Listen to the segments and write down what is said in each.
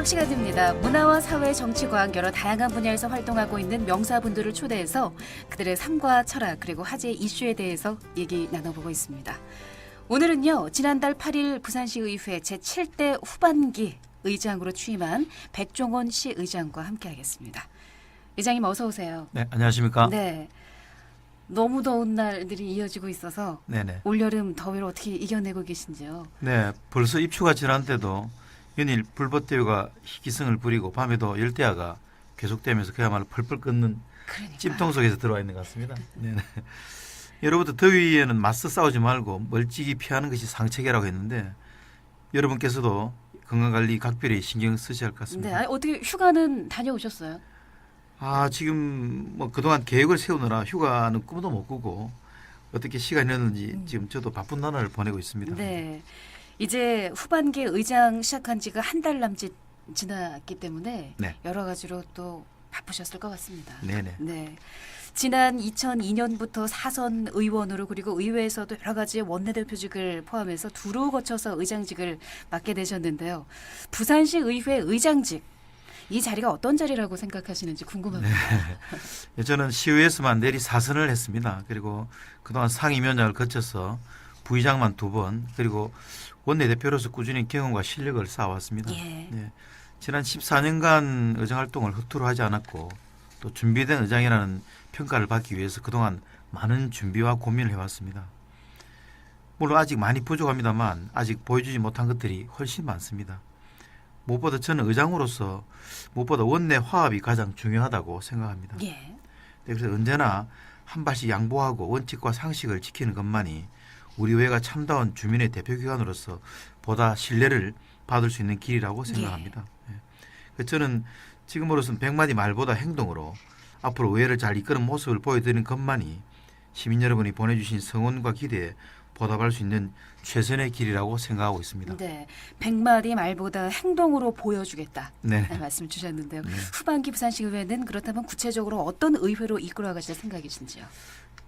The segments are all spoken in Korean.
분석 시간입니다. 문화와 사회, 정치과학 여러 다양한 분야에서 활동하고 있는 명사분들을 초대해서 그들의 삶과 철학 그리고 화제 이슈에 대해서 얘기 나눠보고 있습니다. 오늘은요. 지난달 8일 부산시 의회 제7대 후반기 의장으로 취임한 백종원 시 의장과 함께하겠습니다. 의장님 어서 오세요. 네, 안녕하십니까? 네. 너무 더운 날들이 이어지고 있어서 네, 네. 올여름 더위를 어떻게 이겨내고 계신지요? 네, 벌써 입추가 지났는데도 연일 불볕대우가 희기승을 부리고 밤에도 열대야가 계속되면서 그야말로 펄펄 끓는 그러니까. 찜통 속에서 들어와 있는 것 같습니다. 네, 네. 여러분들 더위에는 맞서 싸우지 말고 멀찍이 피하는 것이 상책이라고 했는데 여러분께서도 건강관리 각별히 신경 쓰셔야 할것 네, 같습니다. 아니, 어떻게 휴가는 다녀오셨어요? 아 지금 뭐 그동안 계획을 세우느라 휴가는 꿈도 못 꾸고 어떻게 시간이 났는지 지금 저도 바쁜 나날을 보내고 있습니다. 음. 네. 이제 후반기 의장 시작한 지가 한 달 남짓 지났기 때문에 네. 여러 가지로 또 바쁘셨을 것 같습니다. 네네. 네. 지난 2002년부터 사선 의원으로 그리고 의회에서도 여러 가지 원내대표직을 포함해서 두루 거쳐서 의장직을 맡게 되셨는데요. 부산시 의회 의장직 이 자리가 어떤 자리라고 생각하시는지 궁금합니다. 예, 저는 시의회에서만 내리 사선을 했습니다. 그리고 그동안 상임위원장을 거쳐서 부의장만 두 번, 그리고 원내대표로서 꾸준히 경험과 실력을 쌓아왔습니다. 예. 네, 지난 14년간 의정 활동을 허투루 하지 않았고 또 준비된 의장이라는 평가를 받기 위해서 그동안 많은 준비와 고민을 해왔습니다. 물론 아직 많이 부족합니다만 아직 보여주지 못한 것들이 훨씬 많습니다. 무엇보다 저는 의장으로서 무엇보다 원내 화합이 가장 중요하다고 생각합니다. 예. 네, 그래서 언제나 한 발씩 양보하고 원칙과 상식을 지키는 것만이 우리 회가 참다운 주민의 대표기관으로서 보다 신뢰를 받을 수 있는 길이라고 생각합니다. 예. 그 저는 지금으로선 백마디 말보다 행동으로 앞으로 의회를 잘 이끄는 모습을 보여드리는 것만이 시민 여러분이 보내주신 성원과 기대에 보답할 수 있는 최선의 길이라고 생각하고 있습니다. 네. 백마디 말보다 행동으로 보여주겠다. 네. 네, 말씀 주셨는데요. 네. 후반기 부산시 의회는 그렇다면 구체적으로 어떤 의회로 이끌어가실 생각이신지요?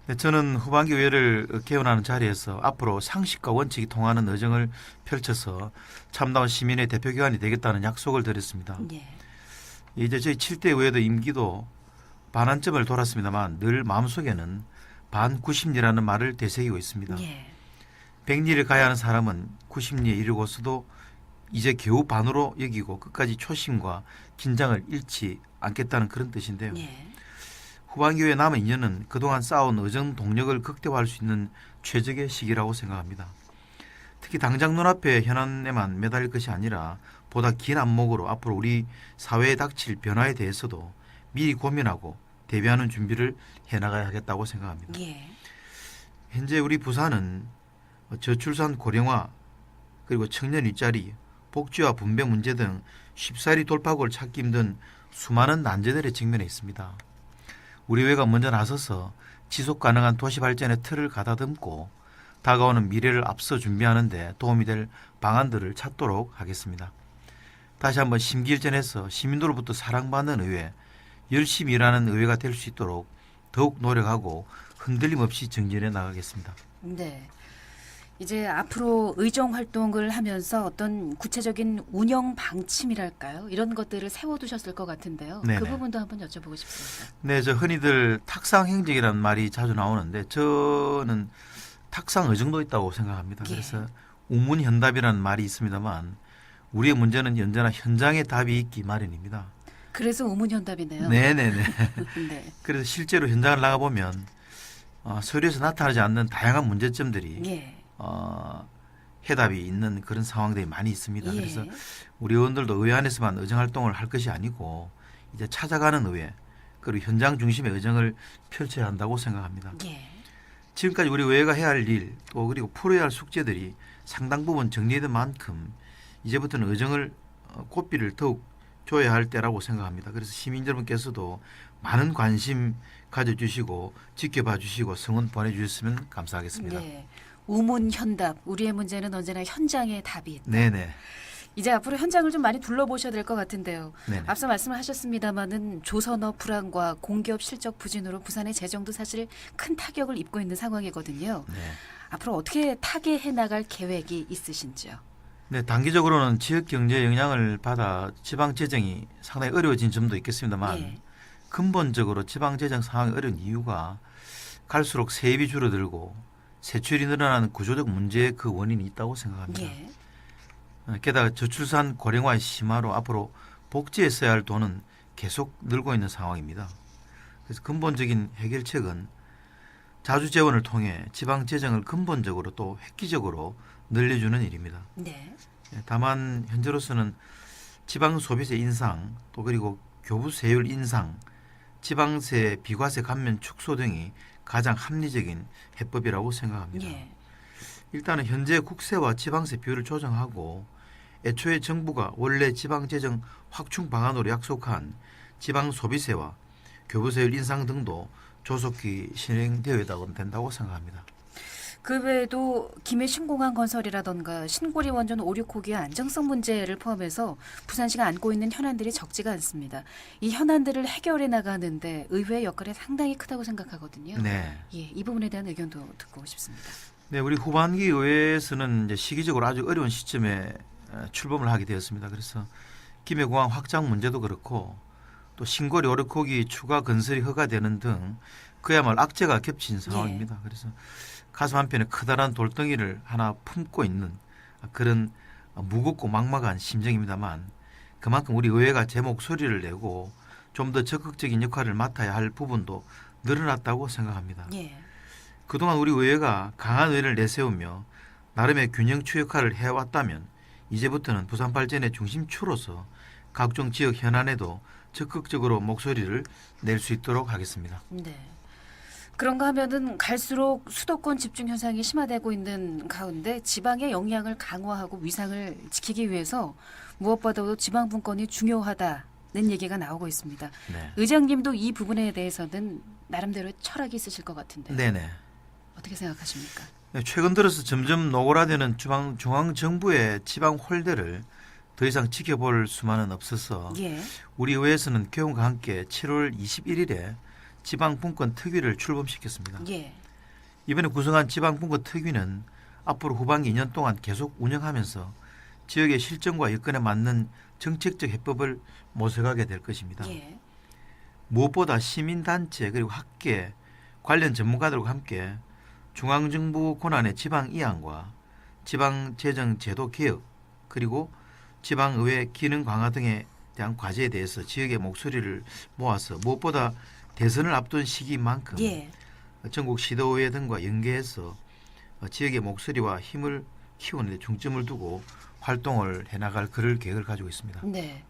네, 저는 후반기 의회를 개원하는 자리에서 앞으로 상식과 원칙이 통하는 의정을 펼쳐서 참다운 시민의 대표기관이 되겠다는 약속을 드렸습니다. 예. 이제 저희 7대 의회도 임기도 반환점을 돌았습니다만 늘 마음속에는 반 90리라는 말을 되새기고 있습니다. 예. 100리를 가야 하는 사람은 90리에 이르고서도 이제 겨우 반으로 여기고 끝까지 초심과 긴장을 잃지 않겠다는 그런 뜻인데요. 예. 후반기에 남은 2년은 그동안 쌓아온 의정 동력을 극대화할 수 있는 최적의 시기라고 생각합니다. 특히 당장 눈앞의 현안에만 매달릴 것이 아니라 보다 긴 안목으로 앞으로 우리 사회에 닥칠 변화에 대해서도 미리 고민하고 대비하는 준비를 해나가야 하겠다고 생각합니다. 예. 현재 우리 부산은 저출산 고령화 그리고 청년 일자리, 복지와 분배 문제 등 쉽사리 돌파구를 찾기 힘든 수많은 난제들에 직면해 있습니다. 우리 회가 먼저 나서서 지속 가능한 도시 발전의 틀을 가다듬고 다가오는 미래를 앞서 준비하는 데 도움이 될 방안들을 찾도록 하겠습니다. 다시 한번 심기일전해서 시민들로부터 사랑받는 의회, 열심히 일하는 의회가 될 수 있도록 더욱 노력하고 흔들림 없이 정진해 나가겠습니다. 네. 이제 앞으로 의정 활동을 하면서 어떤 구체적인 운영 방침이랄까요? 이런 것들을 세워두셨을 것 같은데요. 그 네네. 부분도 한번 여쭤보고 싶습니다. 네, 저 흔히들 탁상 행정이라는 말이 자주 나오는데 저는 탁상 의정도 있다고 생각합니다. 예. 그래서 우문현답이라는 말이 있습니다만 우리의 문제는 언제나 현장에 답이 있기 마련입니다. 그래서 우문현답이네요. 네, 네, 네. 네. 그래서 실제로 현장을 나가 보면 어, 서류에서 나타나지 않는 다양한 문제점들이 예. 어, 해답이 있는 그런 상황들이 많이 있습니다. 예. 그래서 우리 의원들도 의회 안에서만 의정 활동을 할 것이 아니고 이제 찾아가는 의회 그리고 현장 중심의 의정을 펼쳐야 한다고 생각합니다. 예. 지금까지 우리 의회가 해야 할 일 또 그리고 풀어야 할 숙제들이 상당 부분 정리된 만큼 이제부터는 의정을 어, 고삐를 더욱 줘야 할 때라고 생각합니다. 그래서 시민 여러분께서도 많은 관심 가져주시고 지켜봐 주시고 성원 보내주셨으면 감사하겠습니다. 네. 우문 현답. 우리의 문제는 언제나 현장에 답이 있다. 네네. 이제 앞으로 현장을 좀 많이 둘러보셔야 될 것 같은데요. 네네. 앞서 말씀을 하셨습니다마는 조선업 불황과 공기업 실적 부진으로 부산의 재정도 사실 큰 타격을 입고 있는 상황이거든요. 네. 앞으로 어떻게 타개해 나갈 계획이 있으신지요? 네, 단기적으로는 지역 경제에 영향을 받아 지방 재정이 상당히 어려워진 점도 있겠습니다만 예. 근본적으로 지방 재정 상황이 어려운 이유가 갈수록 세입이 줄어들고 세출이 늘어나는 구조적 문제의 그 원인이 있다고 생각합니다. 예. 어, 게다가 저출산 고령화의 심화로 앞으로 복지에 써야 할 돈은 계속 늘고 있는 상황입니다. 그래서 근본적인 해결책은 자주 재원을 통해 지방 재정을 근본적으로 또 획기적으로 늘려주는 일입니다. 네. 예, 다만 현재로서는 지방 소비세 인상 또 그리고 교부세율 인상, 지방세 비과세 감면 축소 등이 가장 합리적인 해법이라고 생각합니다. 예. 일단은 현재 국세와 지방세 비율을 조정하고 애초에 정부가 원래 지방재정 확충 방안으로 약속한 지방 소비세와 교부세율 인상 등도 조속히 실행되어야 된다고 생각합니다. 그 외에도 김해 신공항 건설이라던가 신고리 원전 오류코기의 안정성 문제를 포함해서 부산시가 안고 있는 현안들이 적지가 않습니다. 이 현안들을 해결해 나가는데 의회의 역할이 상당히 크다고 생각하거든요. 네. 예, 이 부분에 대한 의견도 듣고 싶습니다. 네, 우리 후반기 의회에서는 이제 시기적으로 아주 어려운 시점에 어, 출범을 하게 되었습니다. 그래서 김해공항 확장 문제도 그렇고 또 신고리 오르코기 추가 건설이 허가되는 등 그야말로 악재가 겹친 상황입니다. 그래서 가슴 한편에 커다란 돌덩이를 하나 품고 있는 그런 무겁고 막막한 심정입니다만 그만큼 우리 의회가 제 목소리를 내고 좀 더 적극적인 역할을 맡아야 할 부분도 늘어났다고 생각합니다. 예. 그동안 우리 의회가 강한 의회를 내세우며 나름의 균형추 역할을 해왔다면 이제부터는 부산 발전의 중심추로서 각종 지역 현안에도 적극적으로 목소리를 낼 수 있도록 하겠습니다. 네. 그런가 하면은 갈수록 수도권 집중 현상이 심화되고 있는 가운데 지방의 영향을 강화하고 위상을 지키기 위해서 무엇보다도 지방 분권이 중요하다는 얘기가 나오고 있습니다. 네. 의장님도 이 부분에 대해서는 나름대로 철학이 있으실 것 같은데 네네. 어떻게 생각하십니까? 네, 최근 들어서 점점 노골화되는 중앙, 중앙 정부의 지방 홀대를 더 이상 지켜볼 수만은 없어서 예, 우리 의회에서는 교훈과 함께 7월 21일에 지방 분권 특위를 출범시켰습니다. 예, 이번에 구성한 지방분권 특위는 앞으로 후반기 2년 동안 계속 운영하면서 지역의 실정과 여건에 맞는 정책적 해법을 모색하게 될 것입니다. 예, 무엇보다 시민단체 그리고 학계 관련 전문가들과 함께 중앙정부 권한의 지방 이양과 지방 재정 제도 개혁 그리고 지방의회 기능 강화 등에 대한 과제에 대해서 지역의 목소리를 모아서 무엇보다 대선을 앞둔 시기인 만큼 예. 전국 시도의회 등과 연계해서 어, 지역의 목소리와 힘을 키우는 데 중점을 두고 활동을 해나갈 그럴 계획을 가지고 있습니다. 네.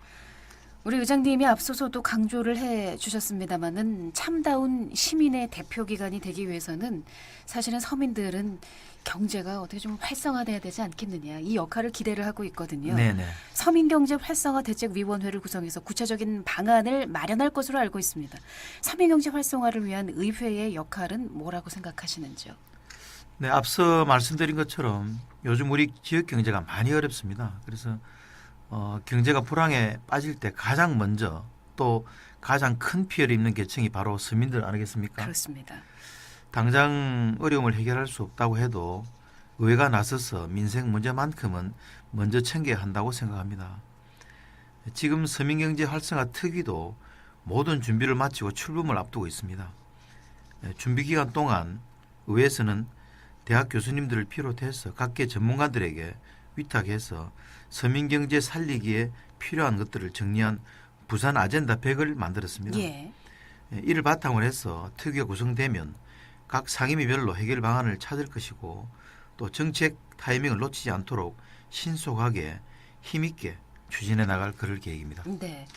우리 의장님이 앞서서도 강조를 해 주셨습니다마는 참다운 시민의 대표 기관이 되기 위해서는 사실은 서민들은 경제가 어떻게 좀 활성화돼야 되지 않겠느냐 이 역할을 기대를 하고 있거든요. 네네. 서민경제 활성화 대책위원회를 구성해서 구체적인 방안을 마련할 것으로 알고 있습니다. 서민경제 활성화를 위한 의회의 역할은 뭐라고 생각하시는지요? 네, 앞서 말씀드린 것처럼 요즘 우리 지역 경제가 많이 어렵습니다. 그래서 어, 경제가 불황에 빠질 때 가장 먼저 또 가장 큰 피해를 입는 계층이 바로 서민들 아니겠습니까? 그렇습니다. 당장 어려움을 해결할 수 없다고 해도 의회가 나서서 민생 문제만큼은 먼저 챙겨야 한다고 생각합니다. 지금 서민경제 활성화 특위도 모든 준비를 마치고 출범을 앞두고 있습니다. 예, 준비 기간 동안 의회에서는 대학 교수님들을 비롯해서 각계 전문가들에게 위탁해서 서민경제 살리기에 필요한 것들을 정리한 부산 아젠다 100을 만들었습니다. 예. 예, 이를 바탕으로 해서 특위가 구성되면 각 상임위별로 해결 방안을 찾을 것이고 또 정책 타이밍을 놓치지 않도록 신속하게 힘있게 추진해 나갈 그럴 계획입니다. 네.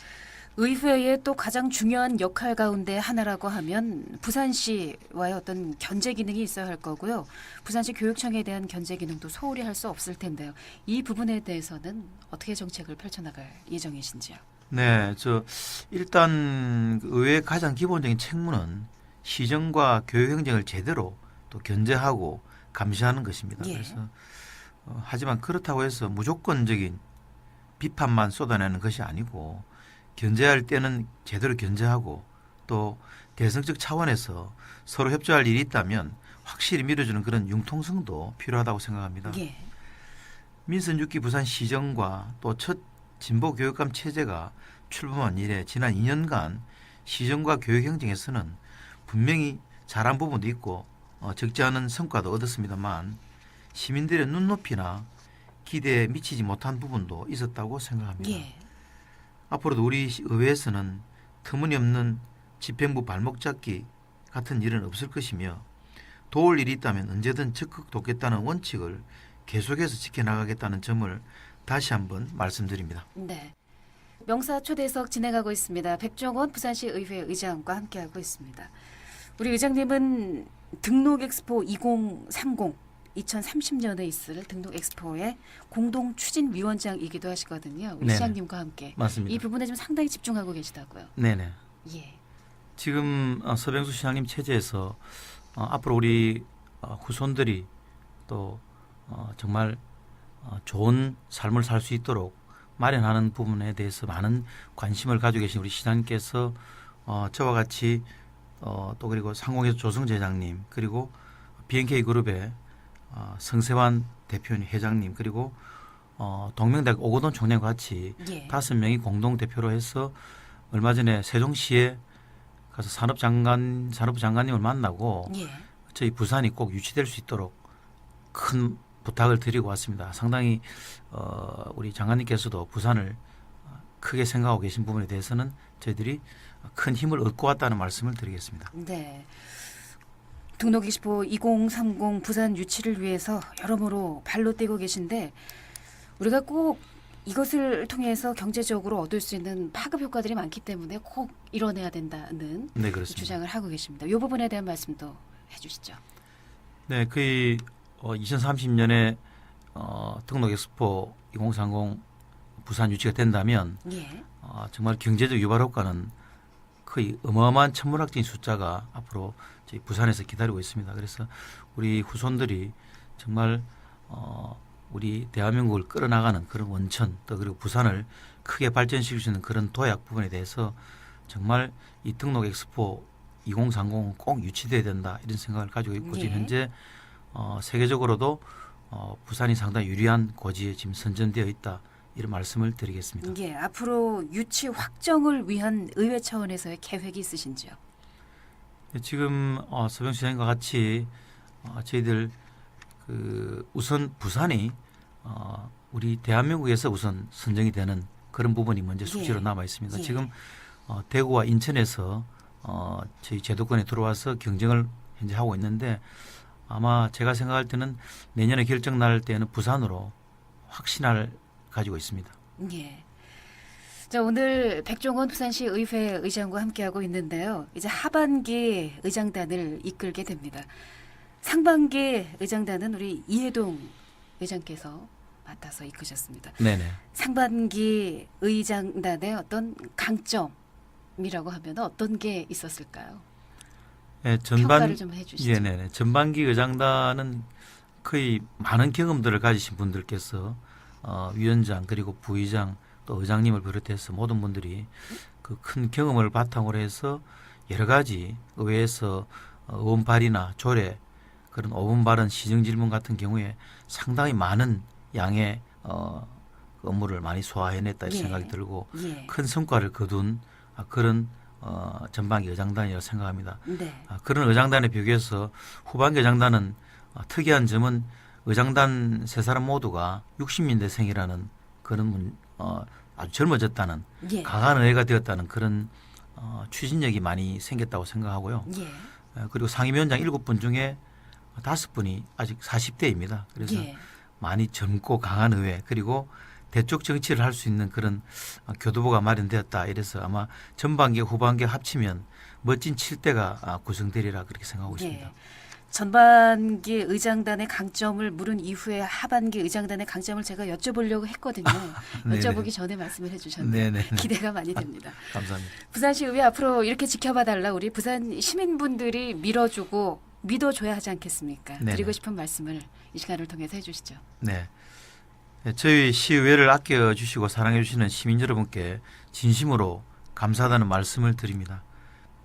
의회의 또 가장 중요한 역할 가운데 하나라고 하면 부산시와의 어떤 견제 기능이 있어야 할 거고요. 부산시 교육청에 대한 견제 기능도 소홀히 할 수 없을 텐데요. 이 부분에 대해서는 어떻게 정책을 펼쳐나갈 예정이신지요? 네, 저 일단 그 의회 가장 기본적인 책무는 시정과 교육 행정을 제대로 또 견제하고 감시하는 것입니다. 예. 그래서 어, 하지만 그렇다고 해서 무조건적인 비판만 쏟아내는 것이 아니고 견제할 때는 제대로 견제하고 또 대승적 차원에서 서로 협조할 일이 있다면 확실히 밀어주는 그런 융통성도 필요하다고 생각합니다. 예. 민선 6기 부산 시정과 또 첫 진보 교육감 체제가 출범한 이래 지난 2년간 시정과 교육 행정에서는 분명히 잘한 부분도 있고 어, 적지 않은 성과도 얻었습니다만 시민들의 눈높이나 기대에 미치지 못한 부분도 있었다고 생각합니다. 예. 앞으로도 우리 시- 의회에서는 터무니없는 집행부 발목 잡기 같은 일은 없을 것이며 도울 일이 있다면 언제든 적극 돕겠다는 원칙을 계속해서 지켜나가겠다는 점을 다시 한번 말씀드립니다. 네. 명사 초대석 진행하고 있습니다. 백종원 부산시 의회 의장과 함께하고 있습니다. 우리 의장님은 등록 엑스포 2030 2030년에 있을 등록 엑스포의 공동 추진 위원장이기도 하시거든요. 우리 네네. 시장님과 함께 맞습니다. 이 부분에 좀 상당히 집중하고 계시다고요. 네네. 예. 지금 어, 서병수 시장님 체제에서 어, 앞으로 우리 어, 후손들이 또 어, 정말 어, 좋은 삶을 살 수 있도록 마련하는 부분에 대해서 많은 관심을 가지고 계신 우리 시장님께서 어, 저와 같이 어, 또 그리고 상공에서 조성재장님 그리고 BNK 그룹의 어, 성세환 대표님 회장님 그리고 어, 동명대학 오거돈 총장과 같이 예. 다섯 명이 공동 대표로 해서 얼마 전에 세종시에 가서 산업장관 산업부 장관님을 만나고 예. 저희 부산이 꼭 유치될 수 있도록 큰 부탁을 드리고 왔습니다. 상당히 어, 우리 장관님께서도 부산을 어, 크게 생각하고 계신 부분에 대해서는 저희들이 큰 힘을 얻고 왔다는 말씀을 드리겠습니다. 네. 등록 25 2030 부산 유치를 위해서 여러모로 발로 뛰고 계신데 우리가 꼭 이것을 통해서 경제적으로 얻을 수 있는 파급 효과들이 많기 때문에 꼭 이뤄내야 된다는 네 그렇습니다. 주장을 하고 계십니다. 이 부분에 대한 말씀도 해주시죠. 네, 거의 어, 2030년에 어, 등록 엑스포 2030 부산 유치가 된다면 예. 어, 정말 경제적 유발 효과는 거의 어마어마한 천문학적인 숫자가 앞으로 저희 부산에서 기다리고 있습니다. 그래서 우리 후손들이 정말 어, 우리 대한민국을 끌어나가는 그런 원천 또 그리고 부산을 크게 발전시킬 수 있는 그런 도약 부분에 대해서 정말 이 등록 엑스포 2030은 꼭 유치돼야 된다 이런 생각을 가지고 있고 지금 예. 현재 어, 세계적으로도 어, 부산이 상당히 유리한 고지에 지금 선전되어 있다 이런 말씀을 드리겠습니다. 예. 앞으로 유치 확정을 위한 의회 차원에서의 계획이 있으신지요? 네, 지금 어, 서병 시장님과 같이 어, 저희들 그 우선 부산이 어, 우리 대한민국에서 우선 선정이 되는 그런 부분이 먼저 숙지로 예. 남아 있습니다. 예. 지금 어, 대구와 인천에서 어, 저희 제도권에 들어와서 경쟁을 현재 하고 있는데 아마 제가 생각할 때는 내년에 결정 날 때는 부산으로 확신을 가지고 있습니다. 예. 자, 오늘 백종원 부산시 의회 의장과 함께하고 있는데요. 이제 하반기 의장단을 이끌게 됩니다. 상반기 의장단은 우리 이해동 의장께서 맡아서 이끄셨습니다. 네네. 상반기 의장단의 어떤 강점이라고 하면 어떤 게 있었을까요? 예, 전반 평가를 좀 해주시죠. 예, 네네. 전반기 의장단은 거의 많은 경험들을 가지신 분들께서 어, 위원장 그리고 부의장 또 의장님을 비롯해서 모든 분들이 그 큰 경험을 바탕으로 해서 여러 가지 의회에서 어, 의원 발의나 조례 그런 오분 발언 시정 질문 같은 경우에 상당히 많은 양의 어, 그 업무를 많이 소화해냈다 예. 생각이 들고 예. 큰 성과를 거둔 아, 그런 어, 전반기 의장단이라고 생각합니다. 네. 아, 그런 의장단에 비교해서 후반기 의장단은 어, 특이한 점은 의장단 세 사람 모두가 60년대 생이라는 그런 문- 어, 아주 젊어졌다는 예. 강한 의회가 되었다는 그런 어, 추진력이 많이 생겼다고 생각하고요. 예. 어, 그리고 상임위원장 일곱 분 중에 다섯 분이 아직 40대입니다. 그래서 예. 많이 젊고 강한 의회 그리고 대쪽 정치를 할 수 있는 그런 어, 교도부가 마련되었다. 이래서 아마 전반기 후반기 합치면 멋진 7대가 아, 구성되리라 그렇게 생각하고 있습니다. 예. 전반기 의장단의 강점을 물은 이후에 하반기 의장단의 강점을 제가 여쭤보려고 했거든요. 여쭤보기 전에 말씀을 해주셨네요. 네네. 기대가 많이 됩니다. 감사합니다. 부산시 의회 앞으로 이렇게 지켜봐 달라 우리 부산 시민분들이 밀어주고 믿어줘야 하지 않겠습니까? 네네. 드리고 싶은 말씀을 이 시간을 통해서 해주시죠. 네. 네, 저희 시의회를 아껴 주시고 사랑해 주시는 시민 여러분께 진심으로 감사하다는 말씀을 드립니다.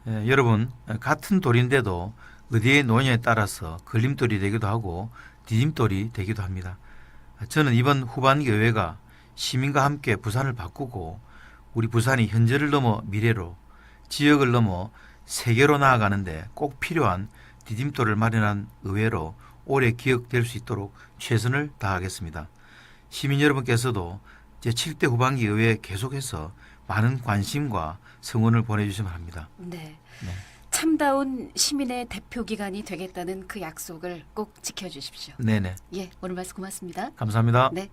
예, 여러분 같은 돌인데도 어디에 놓느냐에 따라서 걸림돌이 되기도 하고 디딤돌이 되기도 합니다. 저는 이번 후반기 의회가 시민과 함께 부산을 바꾸고 우리 부산이 현재를 넘어 미래로 지역을 넘어 세계로 나아가는데 꼭 필요한 디딤돌을 마련한 의회로 오래 기억될 수 있도록 최선을 다하겠습니다. 시민 여러분께서도 제7대 후반기 의회에 계속해서 많은 관심과 성원을 보내주시면 합니다. 네. 네. 참다운 시민의 대표 기관이 되겠다는 그 약속을 꼭 지켜주십시오. 네네. 예, 오늘 말씀 고맙습니다. 감사합니다. 네.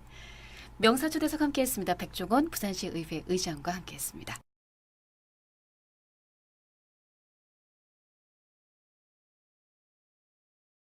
명사초대석 함께했습니다. 백종원 부산시 의회 의장과 함께했습니다.